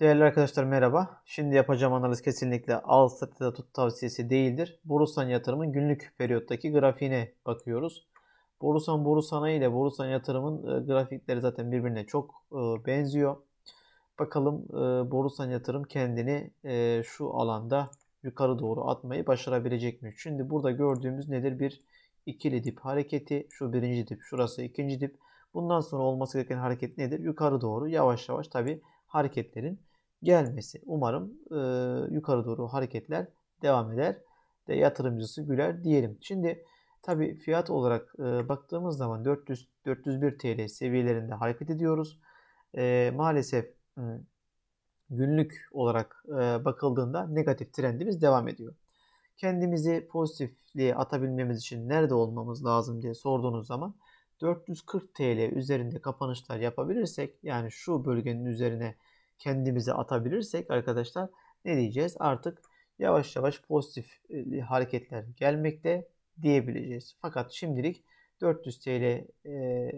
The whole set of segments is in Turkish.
Değerli arkadaşlar merhaba. Şimdi yapacağım analiz kesinlikle al sat ya da tut tavsiyesi değildir. Borusan yatırımın günlük periyottaki grafiğine bakıyoruz. Borusan Borusan'a ile Borusan yatırımın e, grafikleri zaten birbirine çok e, benziyor. Bakalım e, Borusan yatırım kendini şu alanda yukarı doğru atmayı başarabilecek mi? Şimdi burada gördüğümüz nedir? Bir ikili dip hareketi. Şu birinci dip, şurası ikinci dip. Bundan sonra olması gereken hareket nedir? Yukarı doğru yavaş yavaş tabi hareketlerin gelmesi. Umarım e, yukarı doğru hareketler devam eder de yatırımcısı güler diyelim. Şimdi tabi fiyat olarak e, baktığımız zaman 400 401 TL seviyelerinde hareket ediyoruz. E, maalesef e, günlük olarak e, bakıldığında negatif trendimiz devam ediyor. Kendimizi pozitifliğe atabilmemiz için nerede olmamız lazım diye sorduğunuz zaman 440 TL üzerinde kapanışlar yapabilirsek yani şu bölgenin üzerine kendimizi atabilirsek arkadaşlar ne diyeceğiz? Artık yavaş yavaş pozitif e, hareketler gelmekte diyebileceğiz. Fakat şimdilik 400 TL e,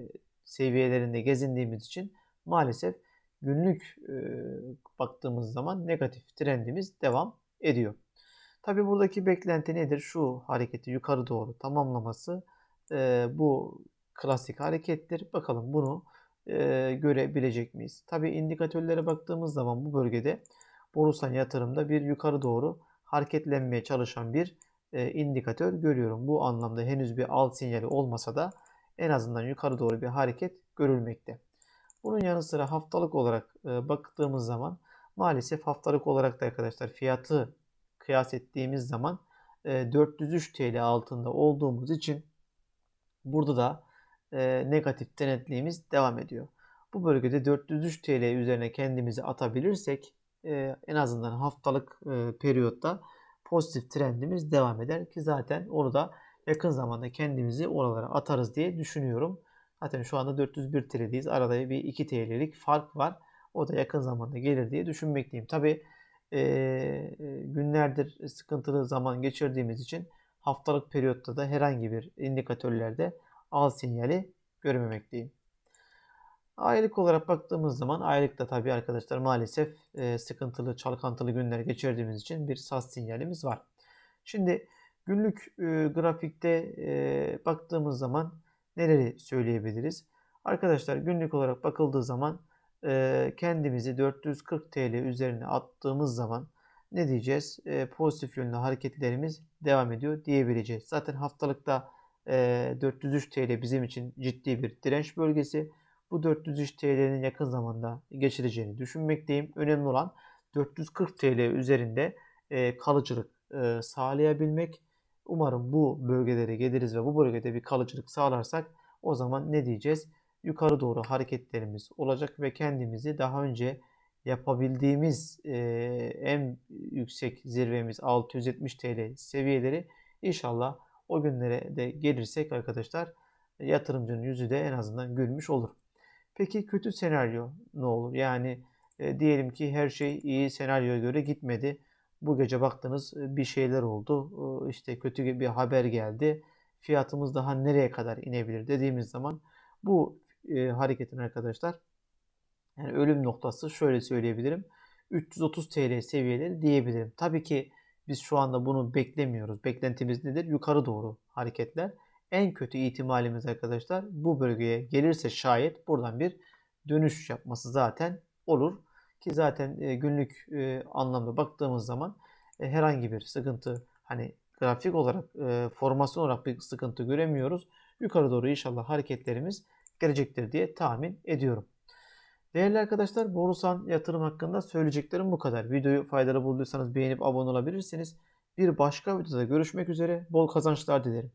seviyelerinde gezindiğimiz için maalesef günlük e, baktığımız zaman negatif trendimiz devam ediyor. Tabi buradaki beklenti nedir? Şu hareketi yukarı doğru tamamlaması e, bu klasik harekettir. Bakalım bunu e, görebilecek miyiz? Tabi indikatörlere baktığımız zaman bu bölgede Borusan yatırımda bir yukarı doğru hareketlenmeye çalışan bir e, indikatör görüyorum. Bu anlamda henüz bir alt sinyali olmasa da en azından yukarı doğru bir hareket görülmekte. Bunun yanı sıra haftalık olarak e, baktığımız zaman maalesef haftalık olarak da arkadaşlar fiyatı kıyas ettiğimiz zaman e, 403 TL altında olduğumuz için burada da e, negatif denetliğimiz devam ediyor. Bu bölgede 403 TL üzerine kendimizi atabilirsek e, en azından haftalık e, periyotta pozitif trendimiz devam eder ki zaten orada yakın zamanda kendimizi oralara atarız diye düşünüyorum. Zaten şu anda 401 TL'deyiz. Arada bir 2 TL'lik fark var. O da yakın zamanda gelir diye düşünmekteyim. Tabi e, günlerdir sıkıntılı zaman geçirdiğimiz için haftalık periyotta da herhangi bir indikatörlerde al sinyali görmemekteyim. Aylık olarak baktığımız zaman aylıkta tabii arkadaşlar maalesef e, sıkıntılı, çalkantılı günler geçirdiğimiz için bir sas sinyalimiz var. Şimdi günlük e, grafikte e, baktığımız zaman neleri söyleyebiliriz? Arkadaşlar günlük olarak bakıldığı zaman e, kendimizi 440 TL üzerine attığımız zaman ne diyeceğiz? E, pozitif yönlü hareketlerimiz devam ediyor diyebileceğiz. Zaten haftalıkta e, 403 TL bizim için ciddi bir direnç bölgesi. Bu 403 TL'nin yakın zamanda geçireceğini düşünmekteyim. Önemli olan 440 TL üzerinde kalıcılık sağlayabilmek. Umarım bu bölgelere geliriz ve bu bölgede bir kalıcılık sağlarsak o zaman ne diyeceğiz? Yukarı doğru hareketlerimiz olacak ve kendimizi daha önce yapabildiğimiz en yüksek zirvemiz 670 TL seviyeleri inşallah o günlere de gelirsek arkadaşlar yatırımcının yüzü de en azından gülmüş olur. Peki kötü senaryo ne olur? Yani e, diyelim ki her şey iyi senaryoya göre gitmedi. Bu gece baktınız e, bir şeyler oldu. E, işte kötü bir haber geldi. Fiyatımız daha nereye kadar inebilir dediğimiz zaman bu e, hareketin arkadaşlar yani ölüm noktası şöyle söyleyebilirim. 330 TL seviyeleri diyebilirim. Tabii ki biz şu anda bunu beklemiyoruz. Beklentimiz nedir? Yukarı doğru hareketler. En kötü ihtimalimiz arkadaşlar bu bölgeye gelirse şayet buradan bir dönüş yapması zaten olur. Ki zaten e, günlük e, anlamda baktığımız zaman e, herhangi bir sıkıntı hani grafik olarak formasyon olarak bir sıkıntı göremiyoruz. Yukarı doğru inşallah hareketlerimiz gelecektir diye tahmin ediyorum. Değerli arkadaşlar Borusan yatırım hakkında söyleyeceklerim bu kadar. Videoyu faydalı bulduysanız beğenip abone olabilirsiniz. Bir başka videoda görüşmek üzere. Bol kazançlar dilerim.